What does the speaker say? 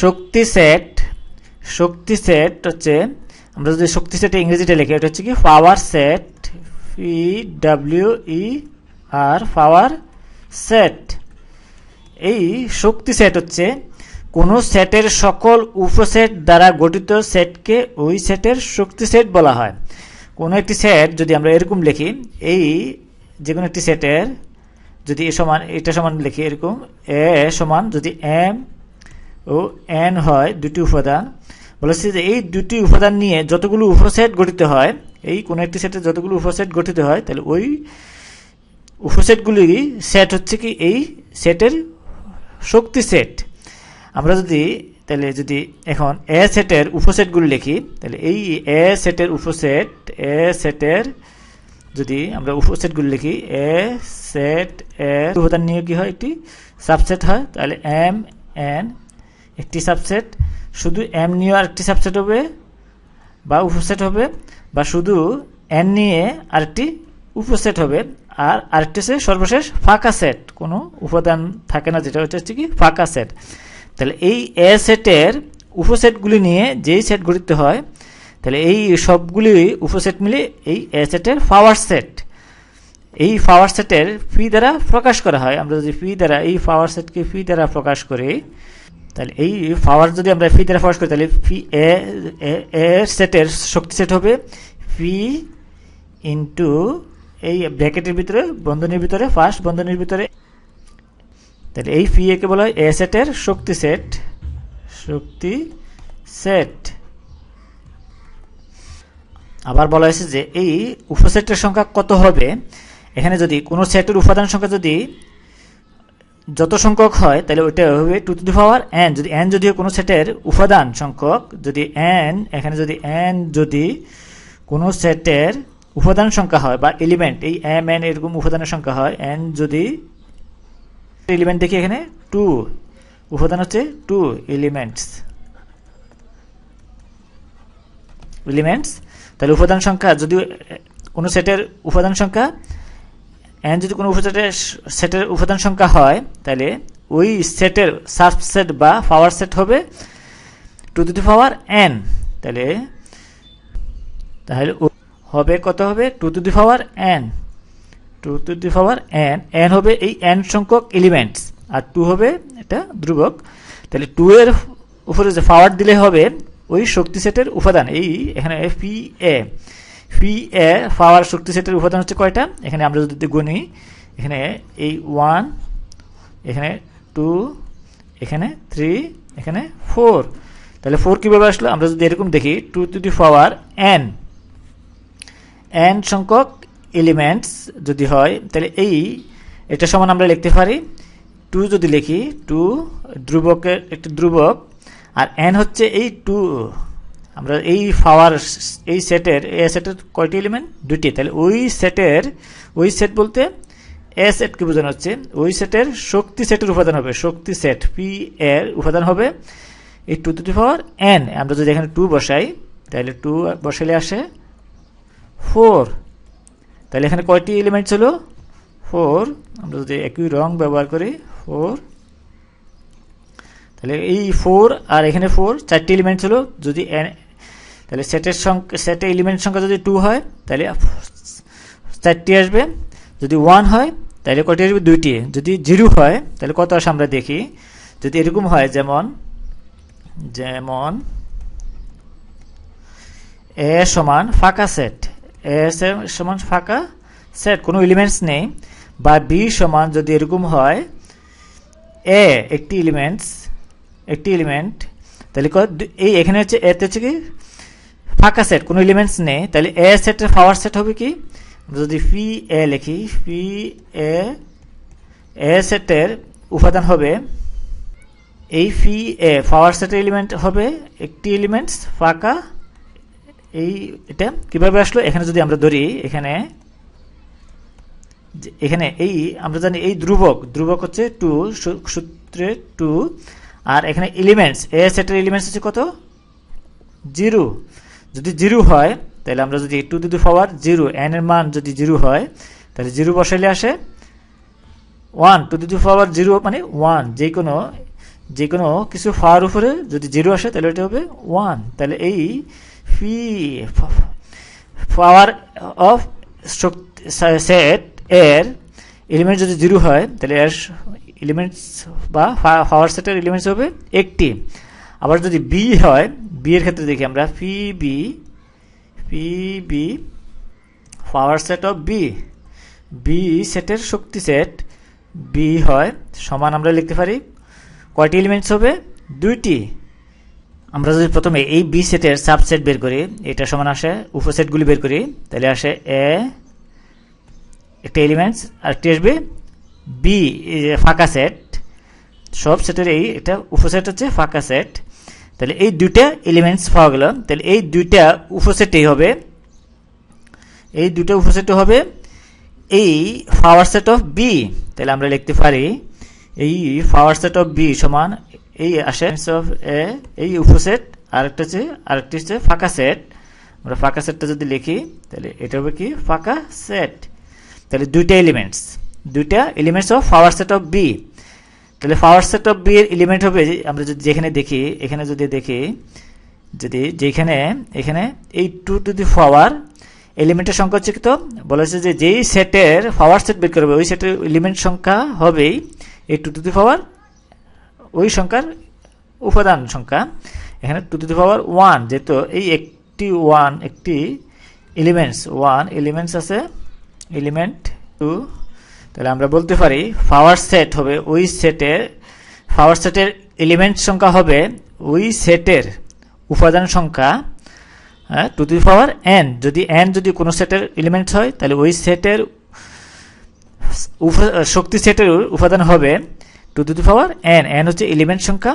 শক্তি set শক্তি set হচ্ছে, আমরা যদি শক্তি সেটে ইংরেজিতে লিখি, এটা হচ্ছে কি power set P W E R power set এই শক্তি সেট হচ্ছে কোনো সেটের সকল উপসেট দ্বারা গঠিত সেটকে ওই সেটের শক্তি সেট বলা হয়। কোনো একটি সেট যদি আমরা এরকম লিখি, এই যে কোনো একটি সেটের যদি এ সমান, এটা সমান লিখি, এরকম, এ সমান যদি এম ও, এন হয় দুটি উপাদান। বলেছে যে এই দুটি উপাদান নিয়ে যতগুলো উপসেট গঠিত হয়, এই কোনো একটি সেটের যতগুলো উপসেট গঠিত হয়, তাহলে ওই উপসেটগুলি সেট হচ্ছে কি এই সেটের শক্তি সেট। আমরা যদি, তাহলে যদি এখন এ সেটের উপসেটগুলি লিখি, তাহলে এই এ সেটের উপসেট, এ সেটের যদি আমরা উপসেটগুলি লিখি, এ সেট এ উপাদান নিয়ে কি হয়, একটি সাবসেট হয়, তাহলে এম এন একটি সাবসেট শুধু এম নিয়ে আরেকটি সাবসেট হবে, বা উপসেট হবে, বা শুধু এন নিয়ে আরেকটি উপসেট হবে, আর আরেকটি হচ্ছে সর্বশেষ ফাঁকা সেট কোনো উপাদান থাকে না যেটা হচ্ছে কি ফাঁকা সেট তাহলে এই এ সেটের উপসেটগুলি নিয়ে যেই সেট গঠিত হয়, তাহলে এই সবগুলি উপসেট মিলে এই এ সেটের পাওয়ার সেট এই পাওয়ার সেটের ফি দ্বারা প্রকাশ করা হয়। আমরা যদি ফি দ্বারা, এই পাওয়ার সেটকে ফি দ্বারা প্রকাশ করি তাহলে এই পাওয়ার যদি আমরা ফি দ্বারা প্রকাশ করি, তাহলে ফি এ এর সেটের শক্তি সেট হবে ফি ইন্টু এই ব্র্যাকেটের ভিতরে, বন্ধনীর ভিতরে ফার্স্ট বন্ধনীর ভিতরে। তাহলে এই ফি একে বলা হয় এ সেটের শক্তি সেট শক্তি সেট আবার বলা হয়েছে যে এই উপসেটের সংখ্যা কত হবে? এখানে যদি কোনো সেটের উপাদান সংখ্যা যদি যত সংখ্যক হয়, তাহলে ওইটা হবে two to the power N যদি এন যদি কোনো সেটের উপাদান সংখ্যক, যদি এন এখানে যদি এন যদি কোনো সেটের উপাদান সংখ্যা হয় বা এলিমেন্ট এই এম এন এরকম উপাদানের সংখ্যা হয় এন যদি এলিমেন্ট দেখি এখানে টু উপাদান হচ্ছে টু এলিমেন্টস এলিমেন্টস তাহলে উপাদান সংখ্যা যদি কোনো সেটের উপাদান সংখ্যা এন যদি কোনো উপসেটের সেটের উপাদান সংখ্যা হয়, তাহলে ওই সেটের সাবসেট বা পাওয়ার সেট হবে two to the power N তাহলে তাহলে হবে কত হবে? Two to the power N two to the power N N হবে এই এন সংখ্যক এলিমেন্টস আর টু হবে এটা ধ্রুবক। তাহলে টু এর উপরে যে পাওয়ার দিলে হবে, ওই শক্তি সেটের উপাদান, এই এখানে পি এ পি এ পাওয়ার শক্তি সেটের উপাদান হচ্ছে কয়টা? এখানে আমরা যদি গুনি, এখানে এই ওয়ান, এখানে টু, এখানে থ্রি, এখানে ফোর। তাহলে ফোর কীভাবে আসলো? আমরা যদি এরকম দেখি, two to the power N. N সংখ্যক এলিমেন্টস যদি হয়, তাহলে এই, এটা সমান আমরা লিখতে পারি। টু যদি লিখি, টু ধ্রুবকের, একটি ধ্রুবক, আর এন হচ্ছে এই টু। আমরা এই পাওয়ার এই সেটের এ সেটের কয়টি এলিমেন্ট দুটি তাহলে ওই সেটের, ওই সেট বলতে এ সেটকে বোঝানো হচ্ছে? ওই সেটের শক্তি সেটের উপাদান হবে। শক্তি সেট পি এর উপাদান হবে এই টু টু পাওয়ার এন আমরা যদি এখানে টু বসাই, তাহলে টু বসালে আসে ফোর তাহলে এখানে কয়টি এলিমেন্ট ছিল? ফোর আমরা যদি একই রং ব্যবহার করি ফোর তাহলে এই ফোর আর এখানে ফোর চারটি এলিমেন্ট ছিল। যদি তাহলে সেটের সংখ্যা সেটের এলিমেন্ট সংখ্যা যদি টু হয়, তাহলে চারটি আসবে। যদি ওয়ান হয়, তাহলে কটি আসবে? দুইটি। যদি জিরো হয়, তাহলে কত আসে আমরা দেখি। যদি এরকম হয়, যেমন যেমন, এ সমান ফাঁকা সেট এ সমান ফাঁকা সেট কোনো এলিমেন্টস নেই। বা বি সমান যদি এরকম হয়, এ একটি এলিমেন্টস একটি এলিমেন্ট তাহলে এই এখানে হচ্ছে, এতে হচ্ছে কি? ফাঁকা সেট কোনো এলিমেন্টস নেই, তাহলে এ সেটের পাওয়ার সেট হবে কি? যদি পি এ লিখি পি এ এ সেটের উপাদান হবে, এই পি এ পাওয়ার সেটের এলিমেন্ট হবে, একটি এলিমেন্টস ফাঁকা, এই এটা কীভাবে আসলো? এখানে যদি আমরা ধরি, এখানে এখানে এই, আমরা জানি এই ধ্রুবক ধ্রুবক হচ্ছে টু সূত্রে টু আর এখানে এলিমেন্টস এ সেটের এলিমেন্টস হচ্ছে কত? জিরো যদি জিরো হয়, তাহলে আমরা যদি two to the power zero N এর মান যদি জিরো হয়, তাহলে জিরো বসাইলে আসে one two to power zero মানে ওয়ান যে কোনো যে কোনো কিছু পাওয়ার উপরে যদি জিরো আসে, তাহলে এটা হবে ওয়ান তাহলে এই পি পাওয়ার অফ সেট এর এলিমেন্ট যদি জিরো হয়, তাহলে এর এলিমেন্টস বা পাওয়ার সেটের এলিমেন্টস হবে একটি। আবার যদি বি হয় বি এর ক্ষেত্রে দেখি আমরা P B P B power set of B B সেটের শক্তি সেট বি হয় সমান আমরা লিখতে পারি। কয়টি এলিমেন্টস হবে? দুইটি। আমরা যদি প্রথমে এই বি সেটের সাবসেট বের করি, এটা সমান আসে উপসেটগুলি বের করি, তাহলে আসে এ একটা এলিমেন্টস আর একটি আসবে বি ফাঁকা সেট সব সেটের এই এটা উপসেট হচ্ছে ফাঁকা সেট তাহলে এই দুইটা এলিমেন্টস পাওয়া গেল। তাহলে এই দুইটা উপসেটেই হবে। এই দুটো উপসেট হবে এই পাওয়ার সেট অফ বি তাহলে আমরা লিখতে পারি, এই পাওয়ার সেট অফ বি সমান এই আসে অফ এ এই উপসেট, আরেকটা হচ্ছে, আরেকটি হচ্ছে ফাঁকা সেট আমরা ফাঁকা সেটটা যদি লিখি, তাহলে এটা হবে কি? ফাঁকা সেট তাহলে দুইটা এলিমেন্টস দুইটা elements of power set of B তাহলে পাওয়ার সেট অফ বি এর এলিমেন্ট হবে আমরা যদি যেখানে দেখি, এখানে যদি দেখি, যদি যেখানে, এখানে এই টু টু দি পাওয়ার এলিমেন্টের সংখ্যা হচ্ছে তো? বলা হচ্ছে যে যেই সেটের পাওয়ার সেট বের করবে, ওই সেটের এলিমেন্ট সংখ্যা হবেই এই টু টু দি পাওয়ার ওই সংখ্যার উপাদান সংখ্যা। এখানে two to the power one যেহেতু এই একটি ওয়ান একটি এলিমেন্টস ওয়ান এলিমেন্টস আছে এলিমেন্ট টু তাহলে আমরা বলতে পারি পাওয়ার সেট হবে, ওই সেটের পাওয়ার সেটের এলিমেন্ট সংখ্যা হবে ওই সেটের উপাদান সংখ্যা টু দি পাওয়ার এন যদি এন যদি কোনো সেটের এলিমেন্টস হয়, তাহলে ওই সেটের শক্তি সেটের উপাদান হবে two to the power N N হচ্ছে এলিমেন্ট সংখ্যা